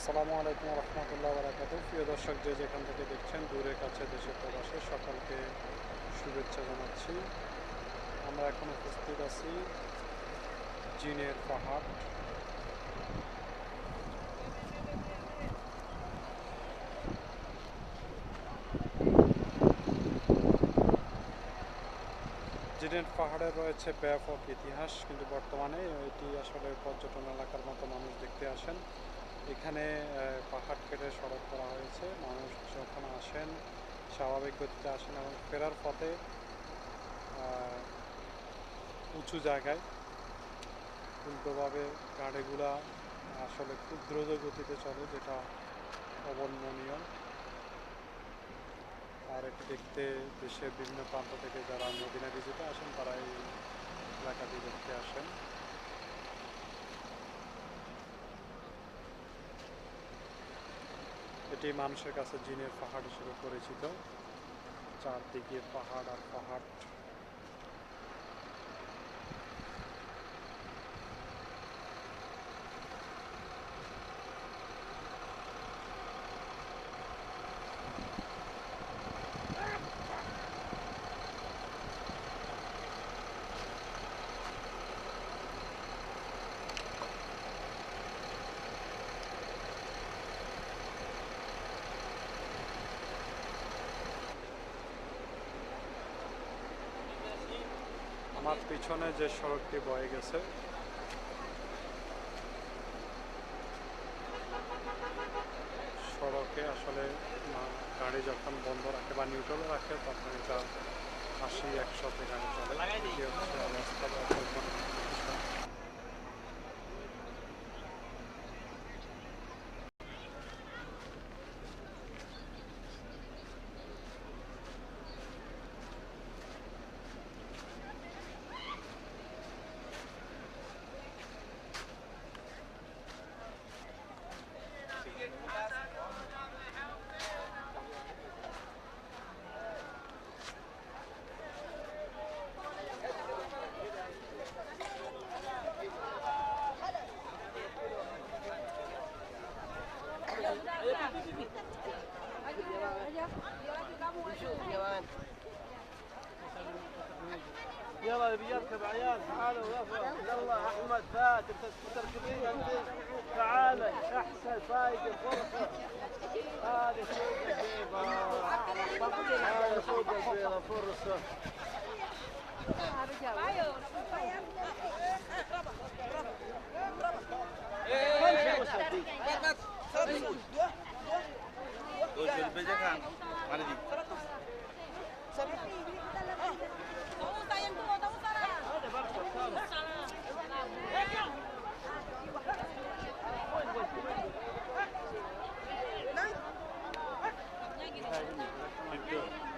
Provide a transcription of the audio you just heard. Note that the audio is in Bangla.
আসসালামু আলাইকুম রহমতুল্লাহ বারাকাতু। প্রিয় দর্শক, যে যেখান থেকে দেখছেন, দূরে কাছে দেশের প্রবাসে, সকলকে শুভেচ্ছা জানাচ্ছি। আমরা এখন উপস্থিত আছি জিনের পাহাড়। জিনের পাহাড়ে রয়েছে ব্যাপক ইতিহাস, কিন্তু বর্তমানে এটি আসলে পর্যটন এলাকার মতো মানুষ দেখতে আসেন। এখানে পাহাড় কেটে সড়ক করা হয়েছে। মানুষ যখন আসেন, স্বাভাবিক গতিতে আসেন এবং ফেরার পথে উঁচু জায়গায়, উল্টোভাবে গাড়িগুলা আসলে খুব দ্রুত গতিতে চলে, যেটা অবর্ণনীয়। আর এটি দেখতে দেশের বিভিন্ন প্রান্ত থেকে যারা মদিনা ভিজিটে আসেন, তারা এই এলাকাটি দেখতে আসেন। এটি মানুষের কাছে জিনের পাহাড় হিসেবে পরিচিত। চারদিকে পাহাড় আর পাহাড়। আমার পিছনে যে সড়কটি বয়ে গেছে। সড়কে আসলে গাড়ি যখন বন্ধ রাখে বা নিউট্রালে রাখে, তখন এটা আশি একশোতে গাড়ি يلا يبي يركب عيال تعالوا يا أحمد فاتن تركبين انت تعالوا أحسن فايق الفرصه هذه سوق البيضه هذه سوق البيضه فرصة. I'm good.